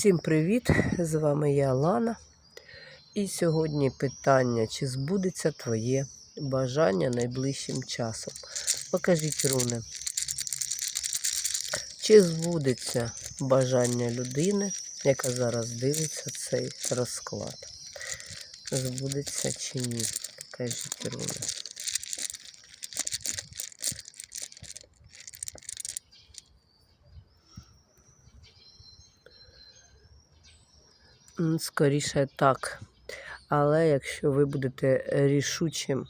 Всім привіт! З вами я Лана. І сьогодні питання, чи збудеться твоє бажання найближчим часом. Покажіть руни. Чи збудеться бажання людини, яка зараз дивиться цей розклад? Збудеться чи ні? Покажіть руни. Скоріше так. Але якщо ви будете рішучим,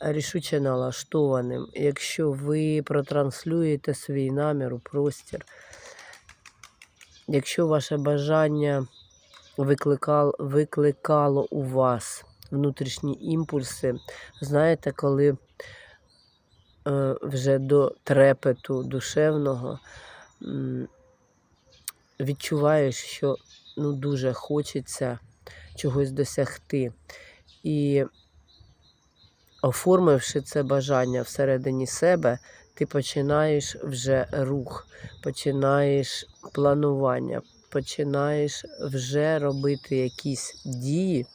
рішуче налаштованим, якщо ви протранслюєте свій намір у простір, якщо ваше бажання викликало, викликало у вас внутрішні імпульси, знаєте, коли е, вже до трепету душевного відчуваєш, що ну, дуже хочеться чогось досягти. І оформивши це бажання всередині себе, ти починаєш вже рух, починаєш планування, починаєш вже робити якісь дії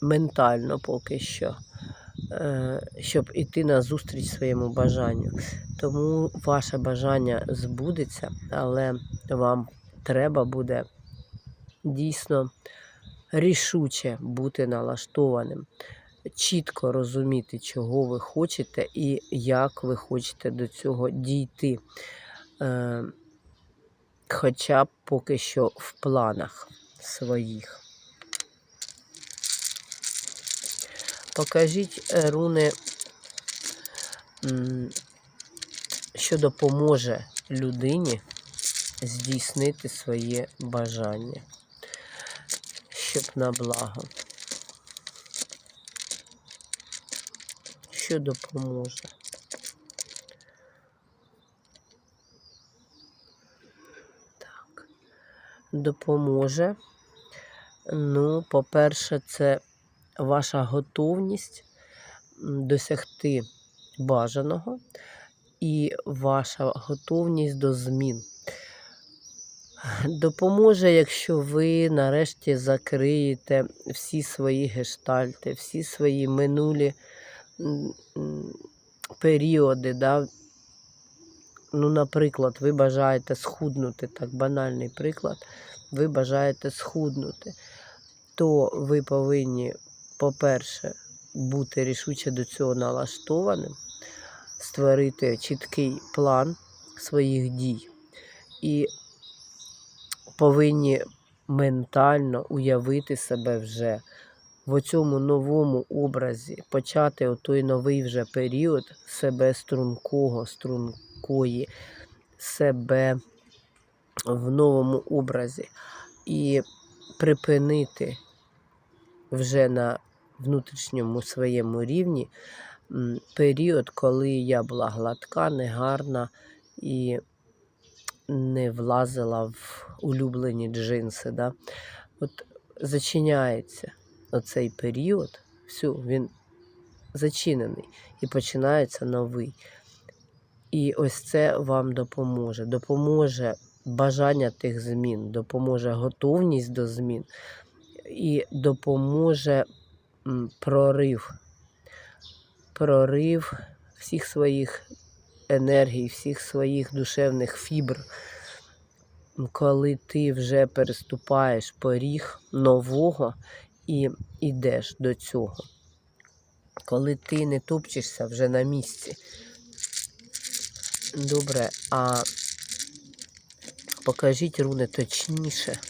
ментально поки що, щоб іти на зустріч своєму бажанню. Тому ваше бажання збудеться, але вам треба буде дійсно рішуче бути налаштованим, чітко розуміти, чого ви хочете і як ви хочете до цього дійти. Е, Хоча б поки що в планах своїх. Покажіть е, руни, що допоможе людині здійснити своє бажання, щоб на благо. Що допоможе? Так. Допоможе. Ну, по-перше, це ваша готовність досягти бажаного і ваша готовність до змін. Допоможе, якщо ви нарешті закриєте всі свої гештальти, всі свої минулі періоди. Да? Ну, наприклад, ви бажаєте схуднути, так банальний приклад, ви бажаєте схуднути, то ви повинні, по-перше, бути рішуче до цього налаштованим, створити чіткий план своїх дій. І повинні ментально уявити себе вже в цьому новому образі, почати отой новий вже період себе стрункого, стрункої, себе в новому образі і припинити вже на внутрішньому своєму рівні період, коли я була гладка, негарна і не влазила в улюблені джинси. Да? От зачиняється оцей період, все, він зачинений і починається новий. І ось це вам допоможе. Допоможе бажання тих змін, допоможе готовність до змін і допоможе прорив. Прорив всіх своїх енергій, всіх своїх душевних фібр, коли ти вже переступаєш поріг нового і йдеш до цього. Коли ти не топчешся вже на місці. Добре, а покажіть руни точніше,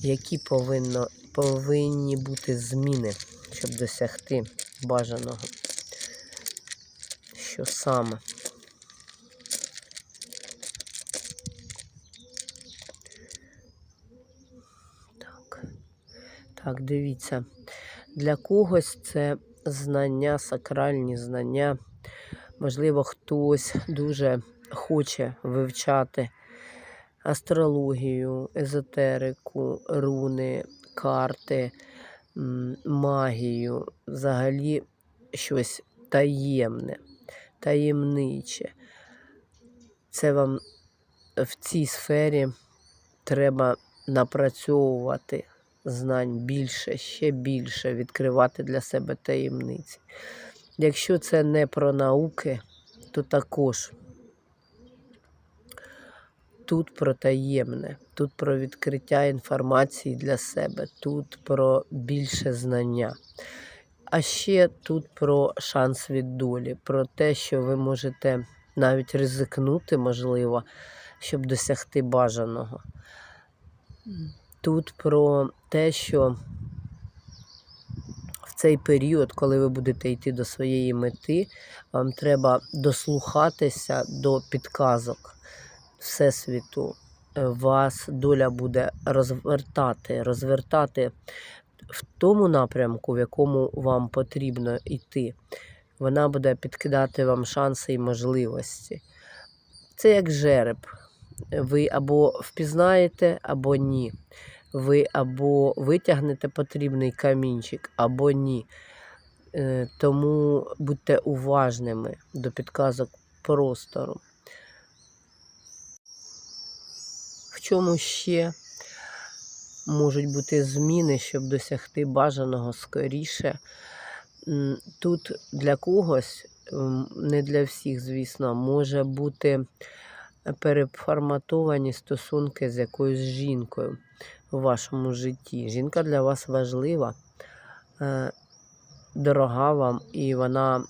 які повинно, повинні бути зміни, щоб досягти бажаного. Що саме? Так. Так, дивіться. Для когось це знання, сакральні знання. Можливо, хтось дуже хоче вивчати астрологію, езотерику, руни, карти, магію, взагалі щось таємне, таємниче. Це вам в цій сфері треба напрацьовувати знань більше, ще більше, відкривати для себе таємниці. Якщо це не про науки, то також тут про таємне, тут про відкриття інформації для себе, тут про більше знання. А ще тут про шанс від долі, про те, що ви можете навіть ризикнути, можливо, щоб досягти бажаного. Тут про те, що в цей період, коли ви будете йти до своєї мети, вам треба дослухатися до підказок Всесвіту. Е, Вас доля буде розвертати, розвертати в тому напрямку, в якому вам потрібно йти. Вона буде підкидати вам шанси і можливості. Це як жереб. Ви або впізнаєте, або ні. Ви або витягнете потрібний камінчик, або ні. Е, Тому будьте уважними до підказок простору. В чому ще можуть бути зміни, щоб досягти бажаного скоріше? Тут для когось, не для всіх, звісно, може бути переформатовані стосунки з якоюсь жінкою у вашому житті. Жінка для вас важлива, е, дорога вам, і вона,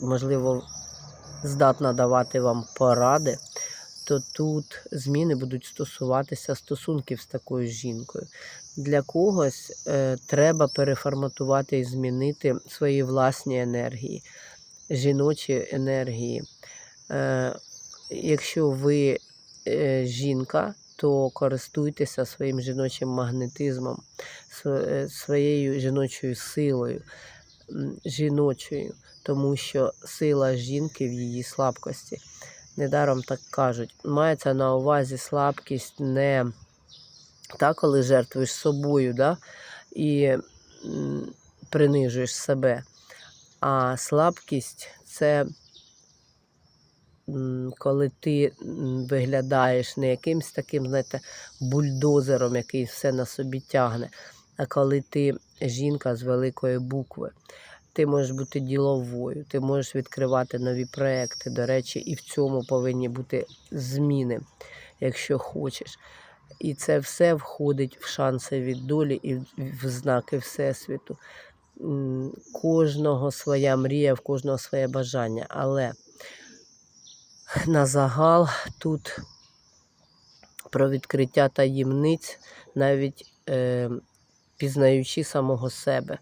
можливо, здатна давати вам поради, то тут зміни будуть стосуватися стосунків з такою жінкою. Для когось е, треба переформатувати і змінити свої власні енергії, жіночі енергії. Е, якщо ви е, жінка, то користуйтеся своїм жіночим магнетизмом, е, своєю жіночою силою, жіночою, тому що сила жінки в її слабкості. Недаром так кажуть. Мається на увазі слабкість не та, коли жертвуєш собою, да? і принижуєш себе. А слабкість це коли ти виглядаєш не якимсь таким, знаєте, бульдозером, який все на собі тягне, а коли ти жінка з великої букви. Ти можеш бути діловою, ти можеш відкривати нові проекти. До речі, і в цьому повинні бути зміни, якщо хочеш. І це все входить в шанси від долі і в- знаки Всесвіту. Кожного своя мрія, в кожного своє бажання. Але на загал тут про відкриття таємниць, навіть е, пізнаючи самого себе.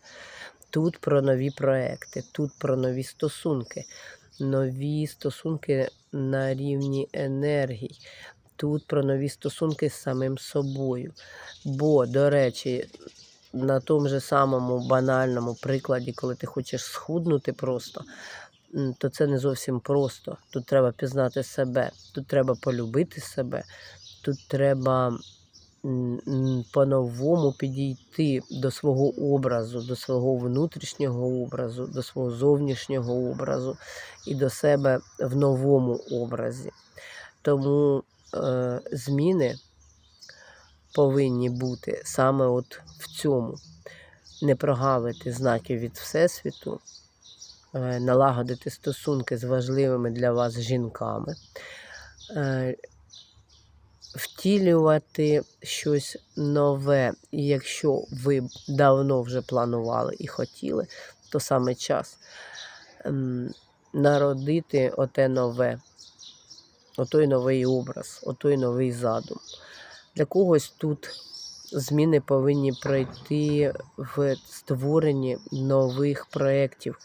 Тут про нові проекти, тут про нові стосунки, нові стосунки на рівні енергій, тут про нові стосунки з самим собою. Бо, до речі, на тому же самому банальному прикладі, коли ти хочеш схуднути просто, то це не зовсім просто. Тут треба пізнати себе, тут треба полюбити себе, тут треба по-новому підійти до свого образу, до свого внутрішнього образу, до свого зовнішнього образу і до себе в новому образі. Тому е, зміни повинні бути саме от в цьому. Не прогавити знаків від Всесвіту, е, налагодити стосунки з важливими для вас жінками, е, втілювати щось нове. І якщо ви давно вже планували і хотіли, то саме час народити оте нове, отой новий образ, отой новий задум. Для когось тут зміни повинні пройти в створенні нових проєктів.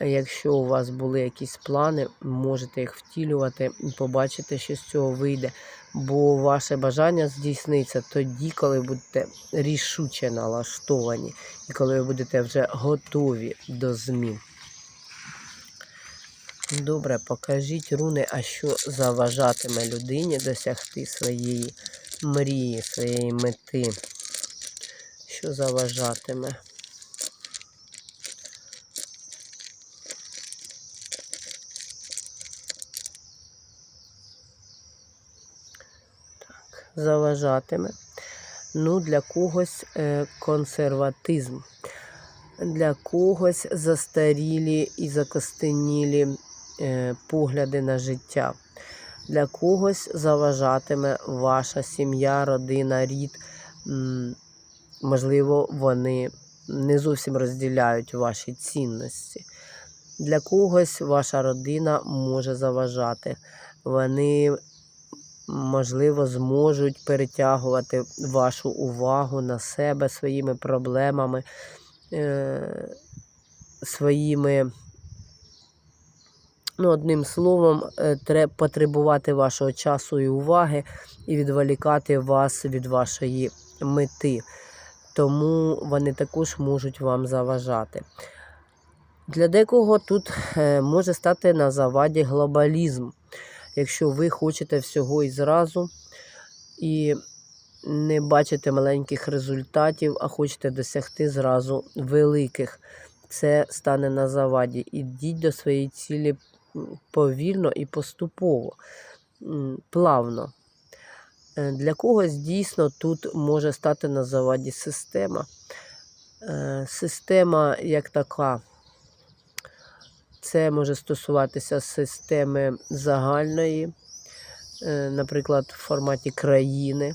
Якщо у вас були якісь плани, можете їх втілювати і побачите, що з цього вийде. Бо ваше бажання здійсниться тоді, коли будете рішуче налаштовані і коли ви будете вже готові до змін. Добре, покажіть руни, а що заважатиме людині досягти своєї мрії, своєї мети. Що заважатиме? Заважатиме. Ну, для когось е, консерватизм, для когось застарілі і закостенілі е, погляди на життя. Для когось заважатиме ваша сім'я, родина, рід. Можливо, вони не зовсім розділяють ваші цінності. Для когось ваша родина може заважати. Вони, можливо, зможуть перетягувати вашу увагу на себе своїми проблемами, е, своїми, ну, одним словом, е, тре- потребувати вашого часу і уваги і відволікати вас від вашої мети. Тому вони також можуть вам заважати. Для декого тут е, може стати на заваді глобалізм. Якщо ви хочете всього і зразу і не бачите маленьких результатів, а хочете досягти зразу великих, це стане на заваді. Ідіть до своєї цілі повільно і поступово, плавно. Е, Для когось дійсно тут може стати на заваді система. Е, Система як така. Це може стосуватися системи загальної, е, наприклад, в форматі країни.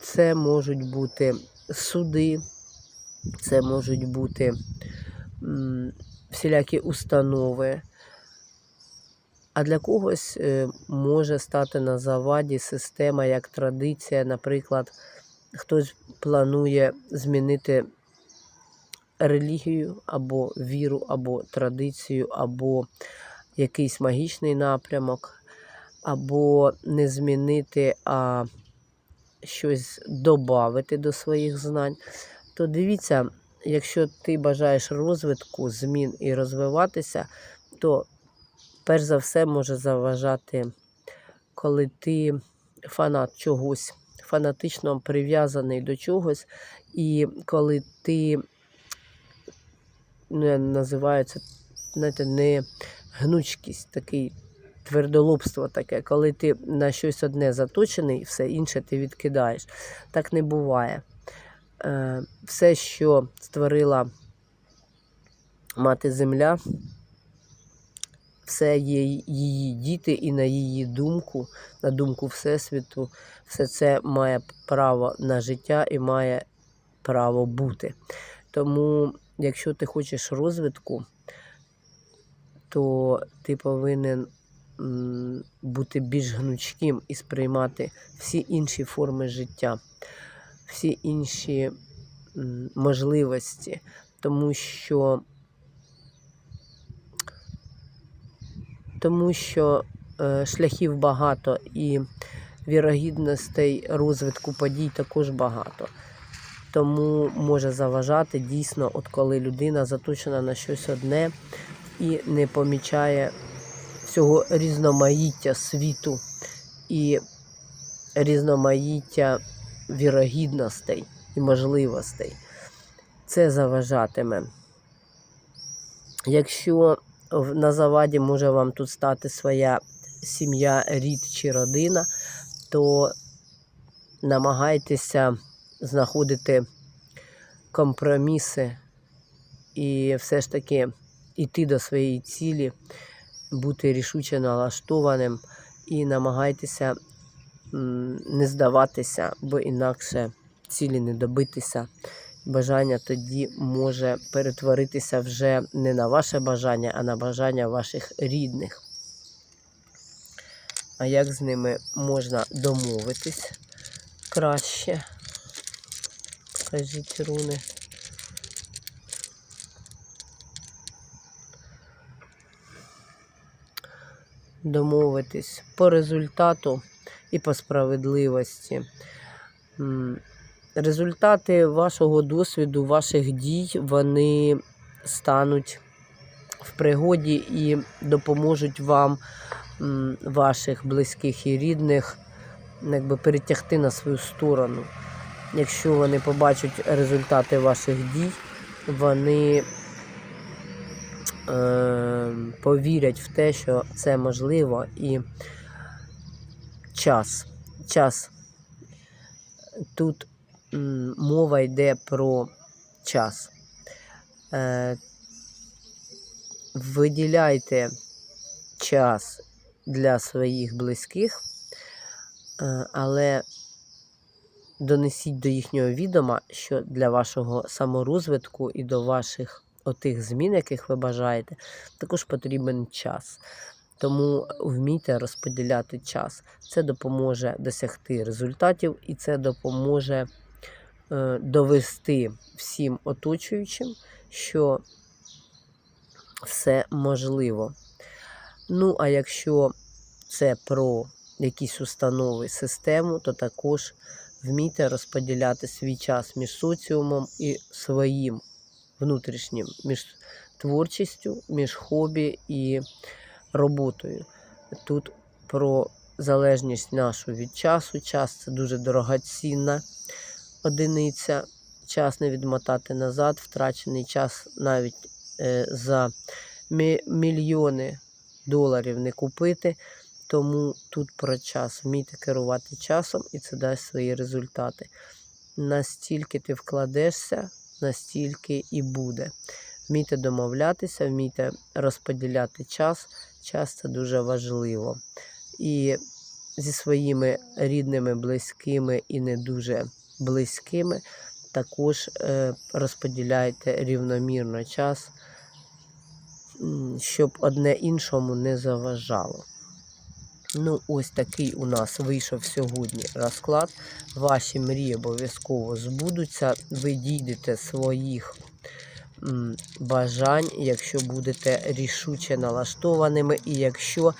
Це можуть бути суди, це можуть бути всілякі установи. А для когось е, може стати на заваді система як традиція, наприклад, хтось планує змінити релігію або віру, або традицію, або якийсь магічний напрямок, або не змінити, а щось додати до своїх знань, то дивіться, якщо ти бажаєш розвитку, змін і розвиватися, то перш за все може заважати, коли ти фанат чогось, фанатично прив'язаний до чогось, і коли ти ну, я називаю це, знаєте, не гнучкість, такий твердолобство таке, коли ти на щось одне заточений, все інше ти відкидаєш. Так не буває. Е, Все, що створила мати земля, все є її діти, і на її думку, на думку Всесвіту, все це має право на життя і має право бути. Тому, якщо ти хочеш розвитку, то ти повинен бути більш гнучким і сприймати всі інші форми життя, всі інші можливості, тому що тому що е, шляхів багато і вірогідностей розвитку подій також багато. Тому може заважати дійсно, от коли людина заточена на щось одне і не помічає всього різноманіття світу і різноманіття вірогідностей і можливостей. Це заважатиме. Якщо на заваді може вам тут стати своя сім'я, рід чи родина, то намагайтеся знаходити компроміси і все ж таки йти до своєї цілі, бути рішуче налаштованим і намагайтеся не здаватися, бо інакше цілі не добитися. Бажання тоді може перетворитися вже не на ваше бажання, а на бажання ваших рідних. А як з ними можна домовитись краще? Покажіть руни. Домовитись по результату і по справедливості. Результати вашого досвіду, ваших дій, вони стануть в пригоді і допоможуть вам ваших близьких і рідних якби, перетягти на свою сторону. Якщо вони побачать результати ваших дій, вони е, повірять в те, що це можливо, і час. час. Тут мова йде про час. Е, виділяйте час для своїх близьких, е, але донесіть до їхнього відома, що для вашого саморозвитку і до ваших отих змін, яких ви бажаєте, також потрібен час. Тому вмійте розподіляти час. Це допоможе досягти результатів і це допоможе е, довести всім оточуючим, що все можливо. Ну, а якщо це про якісь установи, систему, то також вмійте розподіляти свій час між соціумом і своїм внутрішнім, між творчістю, між хобі і роботою. Тут про залежність нашу від часу. Час це дуже дорогоцінна одиниця. Час не відмотати назад, втрачений час навіть е, за мільйони доларів не купити. Тому тут про час. Вмійте керувати часом і це дасть свої результати. Настільки ти вкладешся, настільки і буде. Вмійте домовлятися, вмійте розподіляти час. Час це дуже важливо. І зі своїми рідними, близькими і не дуже близькими також е, розподіляйте рівномірно час, щоб одне іншому не заважало. Ну, ось такий у нас вийшов сьогодні розклад. Ваші мрії обов'язково збудуться. Ви дійдете своїх бажань, якщо будете рішуче налаштованими, і якщо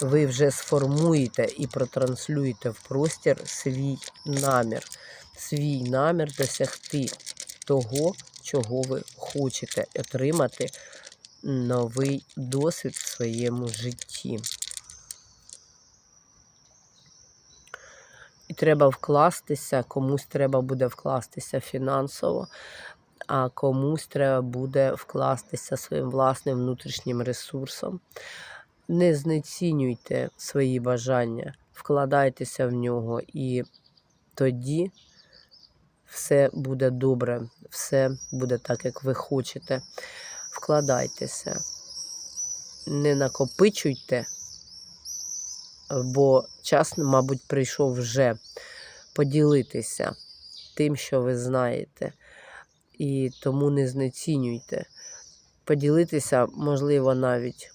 ви вже сформуєте і протранслюєте в простір свій намір, свій намір досягти того, чого ви хочете отримати новий досвід в своєму житті. І треба вкластися, комусь треба буде вкластися фінансово, а комусь треба буде вкластися своїм власним внутрішнім ресурсом. Не знецінюйте свої бажання, вкладайтеся в нього, і тоді все буде добре, все буде так, як ви хочете. Вкладайтеся, не накопичуйте, бо час, мабуть, прийшов вже поділитися тим, що ви знаєте. І тому не знецінюйте. Поділитися, можливо, навіть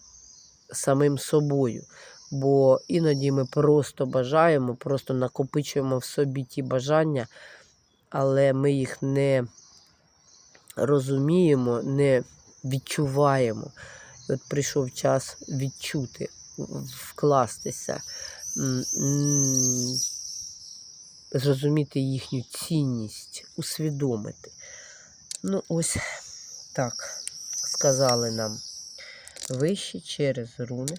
самим собою. Бо іноді ми просто бажаємо, просто накопичуємо в собі ті бажання, але ми їх не розуміємо, не відчуваємо. От прийшов час відчути, вкластися, зрозуміти їхню цінність, усвідомити. Ну, ось так сказали нам вище через руни.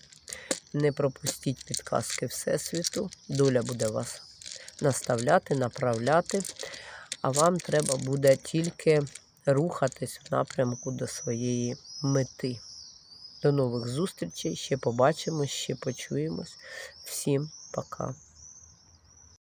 Не пропустіть підказки Всесвіту. Доля буде вас наставляти, направляти, а вам треба буде тільки рухатись в напрямку до своєї мети. До нових зустрічей. Ще побачимось, ще почуємось. Всім пока.